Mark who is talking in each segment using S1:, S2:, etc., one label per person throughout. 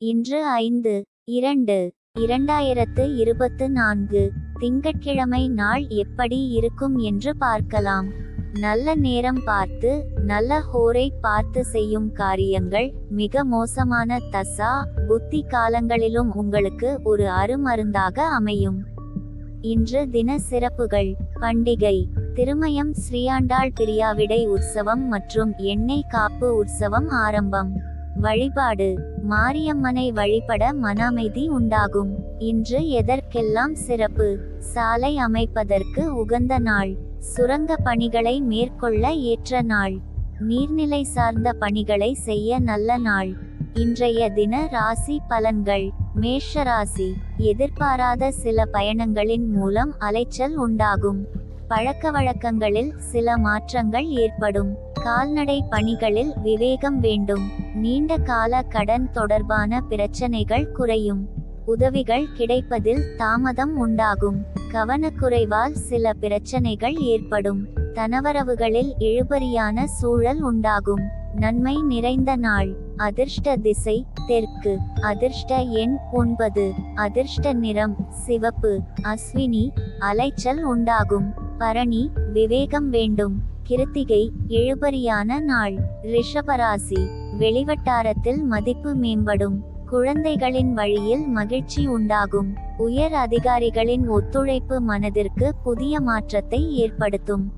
S1: இன்று ஐந்து இரண்டு இரண்டாயிரத்து இருபத்து நான்கு திங்கட்கிழமை நாள் எப்படி இருக்கும் என்று பார்க்கலாம். நல்ல நேரம் பார்த்து நல்ல ஹோரை பார்த்து செய்யும் காரியங்கள் மிக மோசமான தசா புத்தி காலங்களிலும் உங்களுக்கு ஒரு அருமருந்தாக அமையும். இன்று தின சிறப்புகள் பண்டிகை திருமயம் ஸ்ரீயாண்டாள் பிரியாவிடை உற்சவம் மற்றும் எண்ணெய் காப்பு உற்சவம் ஆரம்பம். வழிபாடு. மாரியம்மனை வழிபட மன அமைதி உண்டாகும். இன்று எதற்கெல்லாம் சிறப்பு? சாலை அமைப்பதற்கு உகந்த நாள். சுரங்க பணிகளை மேற்கொள்ள ஏற்ற நாள். நீர்நிலை சார்ந்த பணிகளை செய்ய நல்ல நாள். இன்றைய தின ராசி பலன்கள். மேஷ ராசி. எதிர்பாராத சில பயணங்களின் மூலம் அலைச்சல் உண்டாகும். பழக்க வழக்கங்களில் சில மாற்றங்கள் ஏற்படும். கால்நடை பணிகளில் விவேகம் வேண்டும். நீண்ட கால கடன் தொடர்பான பிரச்சனைகள் குறையும். உதவிகள் கிடைப்பதில் தாமதம் உண்டாகும். கவனக்குறைவால் சில பிரச்சனைகள் ஏற்படும். தனவரவுகளில் இழுபறியான சூழல் உண்டாகும். நன்மை நிறைந்த நாள். அதிர்ஷ்ட திசை தெற்கு. அதிர்ஷ்ட எண் ஒன்பது. அதிர்ஷ்ட நிறம் சிவப்பு. அஸ்வினி அலைச்சல் உண்டாகும். பரணி விவேகம் வேண்டும். கிருத்திகை இழுபறியான நாள். ரிஷபராசி வெளிவட்டாரத்தில் மதிப்பு மேம்படும். குழந்தைகளின் வழியில் மகிழ்ச்சி உண்டாகும். உயர் அதிகாரிகளின் ஒத்துழைப்பு மனதிற்கு புதிய மாற்றத்தை ஏற்படுத்தும்.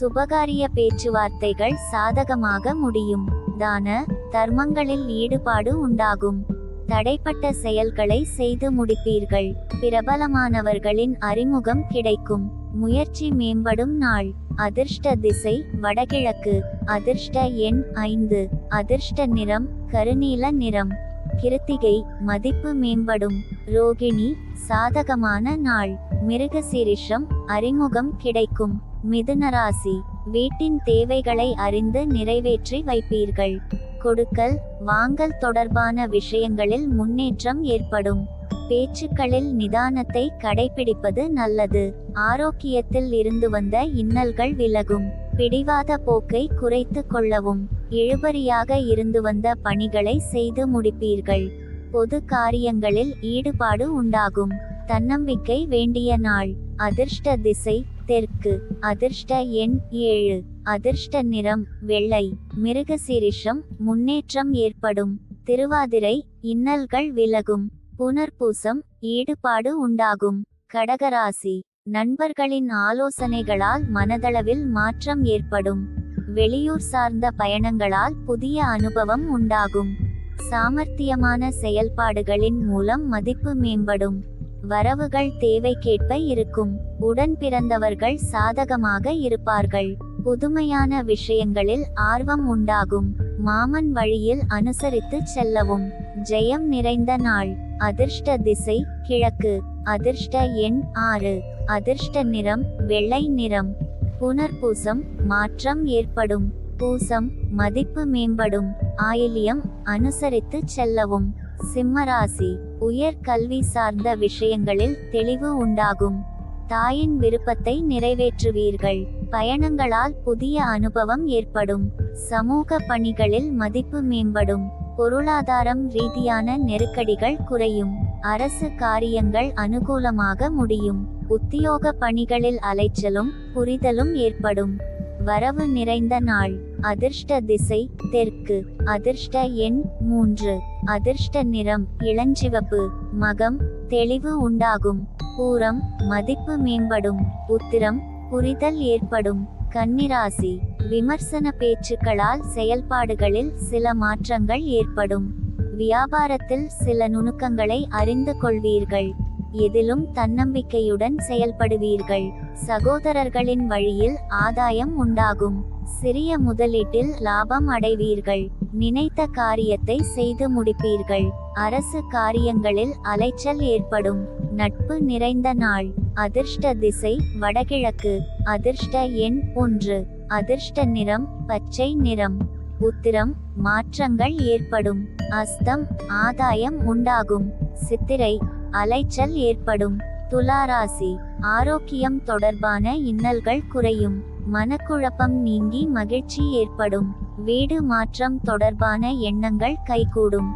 S1: சுபகாரிய பேச்சுவார்த்தைகள் சாதகமாக முடியும். தான தர்மங்களில் ஈடுபாடு உண்டாகும். தடைப்பட்ட செயல்களை செய்து முடிப்பீர்கள். பிரபலமானவர்களின் அறிமுகம் கிடைக்கும். முயற்சி மேம்படும் நாள். அதிர்ஷ்ட திசை வடகிழக்கு. அதிர்ஷ்ட எண் ஐந்து. அதிர்ஷ்ட நிறம் கருநீல நிறம். கிருத்திகை மதிப்பு மேம்படும். ரோகிணி சாதகமான நாள். மிருகசீரிஷம் அறிமுகம் கிடைக்கும். மிதுனராசி வீட்டின் தேவைகளை அறிந்து நிறைவேற்றி வைப்பீர்கள். கொடுக்கல் வாங்கல் தொடர்பான விஷயங்களில் முன்னேற்றம் ஏற்படும். பேச்சுக்களில் நிதானத்தை கடைபிடிப்பது நல்லது. ஆரோக்கியத்தில் இருந்து வந்த இன்னல்கள் விலகும். பிடிவாத போக்கை குறைத்து கொள்ளவும். இழுபறியாக இருந்து வந்த பணிகளை செய்து முடிப்பீர்கள். பொது காரியங்களில் ஈடுபாடு உண்டாகும். தன்னம்பிக்கை வேண்டிய நாள். அதிர்ஷ்ட திசை தெற்கு. அதிர்ஷ்ட எண் ஏழு. அதிர்ஷ்ட நிறம் வெள்ளை. மிருகசீரிஷம் முன்னேற்றம் ஏற்படும். திருவாதிரை இன்னல்கள் விலகும். புனர்பூசம் ஈடுபாடு உண்டாகும். கடகராசி. நண்பர்களின் ஆலோசனைகளால் மனதளவில் மாற்றம் ஏற்படும். வெளியூர் சார்ந்த பயணங்களால் புதிய அனுபவம் உண்டாகும். சாமர்த்தியமான செயல்பாடுகளின் மூலம் மதிப்பு மேம்படும். வரவுகள் தேவைக்கேற்ப இருக்கும். உடன் பிறந்தவர்கள் சாதகமாக இருப்பார்கள். புதுமையான விஷயங்களில் ஆர்வம் உண்டாகும். மாமன் வழியில் அனுசரித்து செல்லவும். ஜெயம் நிறைந்த நாள். அதிர்ஷ்ட திசை கிழக்கு. அதிர்ஷ்ட எண் ஆறு. அதிர்ஷ்ட நிறம் வெள்ளை நிறம். புனர்பூசம் மாற்றம் ஏற்படும். பூசம் மதிப்பு மேம்படும். ஆயிலியம் அனுசரித்து செல்லவும். சிம்மராசி உயர் கல்வி சார்ந்த விஷயங்களில் தெளிவு உண்டாகும். தாயின் விருப்பத்தை நிறைவேற்றுவீர்கள். பயணங்களால் புதிய அனுபவம் ஏற்படும். சமூக பணிகளில் மதிப்பு மேம்படும். பொருளாதாரம் ரீதியான நெருக்கடிகள் குறையும். அரசு காரியங்கள் அனுகூலமாக முடியும். உத்தியோக பணிகளில் அலைச்சலும் புரிதலும் ஏற்படும். வரவு நிறைந்த நாள். அதிர்ஷ்ட திசை தெற்கு. அதிர்ஷ்ட எண் மூன்று. அதிர்ஷ்ட நிறம் இளஞ்சிவப்பு. மகம் தெளிவு உண்டாகும். பூரம் மதிப்பு மேம்படும். உத்திரம் புரிதல் ஏற்படும். கன்னிராசி. விமர்சன பேச்சுக்களால் செயல்பாடுகளில் சில மாற்றங்கள் ஏற்படும். வியாபாரத்தில் சில நுணுக்கங்களை அறிந்து கொள்வீர்கள். எதிலும் தன்னம்பிக்கையுடன் செயல்படுவீர்கள். சகோதரர்களின் வழியில் ஆதாயம் உண்டாகும். சிறிய முதலீட்டில் லாபம் அடைவீர்கள். நினைத்த காரியத்தை செய்து முடிப்பீர்கள். அரசு காரியங்களில் அலைச்சல் ஏற்படும். நட்பு நிறைந்த நாள். அதிர்ஷ்ட திசை வடகிழக்கு. அதிர்ஷ்ட எண் ஒன்று. அதிர்ஷ்ட நிறம் பச்சை நிறம். உத்திரம் மாற்றங்கள் ஏற்படும். அஸ்தம் ஆதாயம் உண்டாகும். சித்திரை அலைச்சல் ஏற்படும். துளாராசி ஆரோக்கியம் தொடர்பான இன்னல்கள் குறையும். மனக்குழப்பம் நீங்கி மகிழ்ச்சி ஏற்படும். வீடு மாற்றம் தொடர்பான எண்ணங்கள் கைகூடும்.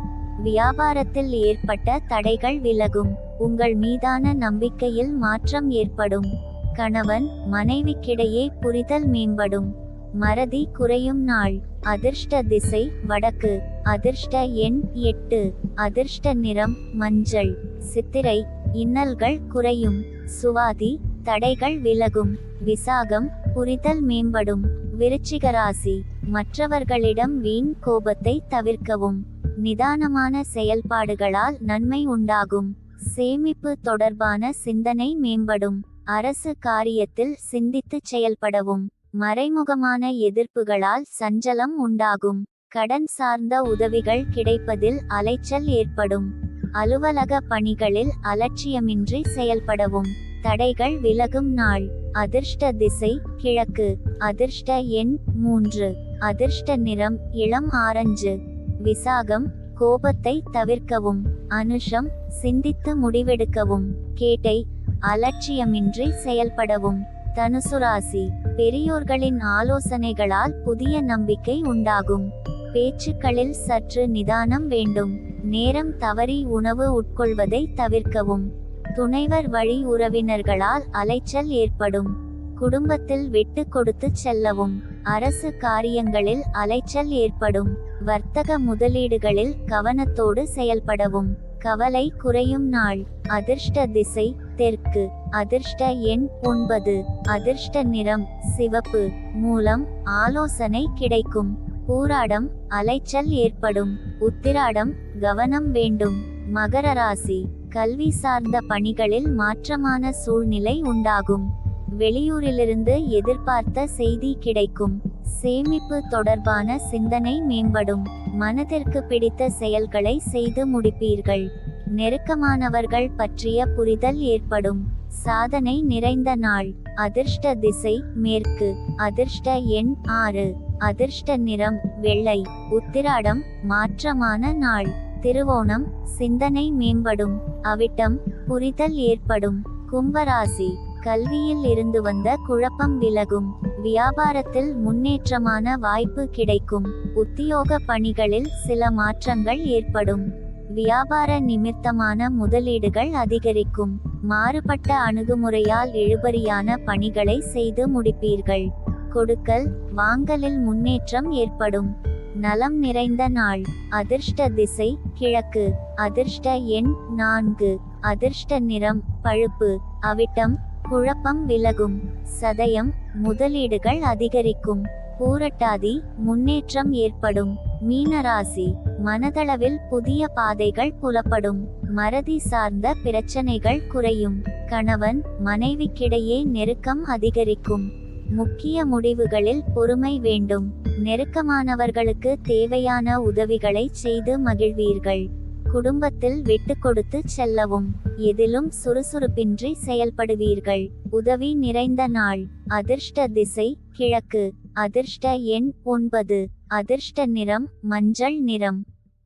S1: வியாபாரத்தில் ஏற்பட்ட தடைகள் விலகும். உங்கள் மீதான நம்பிக்கையில் மாற்றம் ஏற்படும். கணவன் மனைவிக்கிடையே புரிதல் மேம்படும். மறதி குறையும் நாள். அதிர்ஷ்ட திசை வடக்கு. அதிர்ஷ்ட எண் எட்டு. அதிர்ஷ்ட நிறம் மஞ்சள். சித்திரை இன்னல்கள் குறையும். சுவாதி தடைகள் விலகும். விசாகம் புரிதல் மேம்படும். விருச்சிகராசி மற்றவர்களிடம் வீண் கோபத்தை தவிர்க்கவும். நிதானமான செயல்பாடுகளால் நன்மை உண்டாகும். சேமிப்பு தொடர்பான சிந்தனை மேம்படும். அரசு காரியத்தில் சிந்தித்துச் செயல்படவும் மறைமுகமான எதிர்ப்புகளால் சஞ்சலம் உண்டாகும். கடன் சார்ந்த உதவிகள் கிடைப்பதில் அலைச்சல் ஏற்படும். அலுவலக பணிகளில் அலட்சியமின்றி செயல்படவும். தடைகள் விலகும் நாள். அதிர்ஷ்ட திசை கிழக்கு. அதிர்ஷ்ட எண் மூன்று. அதிர்ஷ்ட நிறம் இளம் ஆரஞ்சு. விசாகம் கோபத்தை தவிர்க்கவும். அனுஷம் சிந்தித்து முடிவெடுக்கவும். கேட்டை அலட்சியமின்றி செயல்படவும். தனுசு ராசி பெரியோர்களின் ஆலோசனைகளால் புதிய நம்பிக்கை உண்டாகும். பேச்சுக்களில் சற்று நிதானம் வேண்டும். நேரம் தவறி உணவு உட்கொள்வதை தவிர்க்கவும். துணைவர் வழி உறவினர்களால் அலைச்சல் ஏற்படும். குடும்பத்தில் விட்டு கொடுத்து செல்லவும். அரசு காரியங்களில் அலைச்சல் ஏற்படும். வர்த்தக முதலீடுகளில் கவனத்தோடு செயல்படவும். கவலை குறையும் நாள். அதிர்ஷ்ட திசை தெற்கு அதிர்ஷ்ட எண் ஒன்பது. அதிர்ஷ்ட நிறம் சிவப்பு. மூலம் ஆலோசனை கிடைக்கும். பூராடம் அலைச்சல் ஏற்படும். உத்திராடம் கவனம் வேண்டும். மகர ராசி கல்வி சார்ந்த பணிகளில் மாற்றமான சூழ்நிலை உண்டாகும். வெளியூரிலிருந்து எதிர்பார்த்த செய்தி கிடைக்கும். சேமிப்பு தொடர்பான சிந்தனை மேம்படும். மனதிற்கு பிடித்த செயல்களை செய்து முடிப்பீர்கள். நெருக்கமானவர்கள் பற்றிய புரிதல் ஏற்படும். சாதனை நிறைந்த நாள். அதிர்ஷ்ட திசை மேற்கு. அதிர்ஷ்ட எண் ஆறு. அதிர்ஷ்ட நிறம் வெள்ளை. உத்திராடம் மாற்றமான நாள். திருவோணம் சிந்தனை மேம்படும். அவிட்டம் புரிதல் ஏற்படும். கும்பராசி. கல்வியில் இருந்து வந்த குழப்பம் விலகும். வியாபாரத்தில் முன்னேற்றமான வாய்ப்பு கிடைக்கும். உத்தியோக பணிகளில் சில மாற்றங்கள் ஏற்படும். வியாபார நிமித்தமான முதலீடுகள் அதிகரிக்கும். மாறுபட்ட அணுகுமுறையால் இழுபறியான பணிகளை செய்து முடிப்பீர்கள். கொடுக்கல் வாங்கலில் முன்னேற்றம் ஏற்படும். நலம் நிறைந்த நாள். அதிர்ஷ்ட திசை கிழக்கு. அதிர்ஷ்ட எண் நான்கு. அதிர்ஷ்ட நிறம் பழுப்பு. அவிட்டம் குழப்பம் விலகும். சதயம் முதலீடுகள் அதிகரிக்கும். பூரட்டாதி முன்னேற்றம் ஏற்படும். மீனராசி மனதளவில் புதிய பாதைகள் புலப்படும். மறதி சார்ந்த பிரச்சனைகள் குறையும். கணவன் மனைவிக்கிடையே நெருக்கம் அதிகரிக்கும். முக்கிய முடிவுகளில் பொறுமை வேண்டும். நெருக்கமானவர்களுக்கு தேவையான உதவிகளை செய்து மகிழ்வீர்கள். குடும்பத்தில் விட்டு கொடுத்து செல்லவும். எதிலும் சுறுசுறுப்பின்றி செயல்படுவீர்கள். உதவி நிறைந்த நாள். அதிர்ஷ்ட திசை கிழக்கு. அதிர்ஷ்ட எண் ஒன்பது. அதிர்ஷ்ட நிறம் மஞ்சள் நிறம்.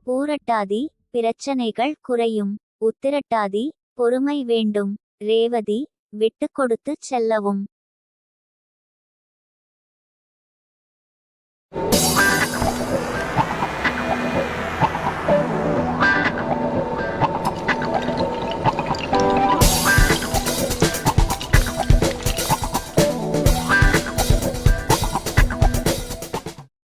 S1: பூரட்டாதி பிரச்சனைகள் குறையும். உத்திரட்டாதி பொறுமை வேண்டும். ரேவதி விட்டு கொடுத்து செல்லவும்.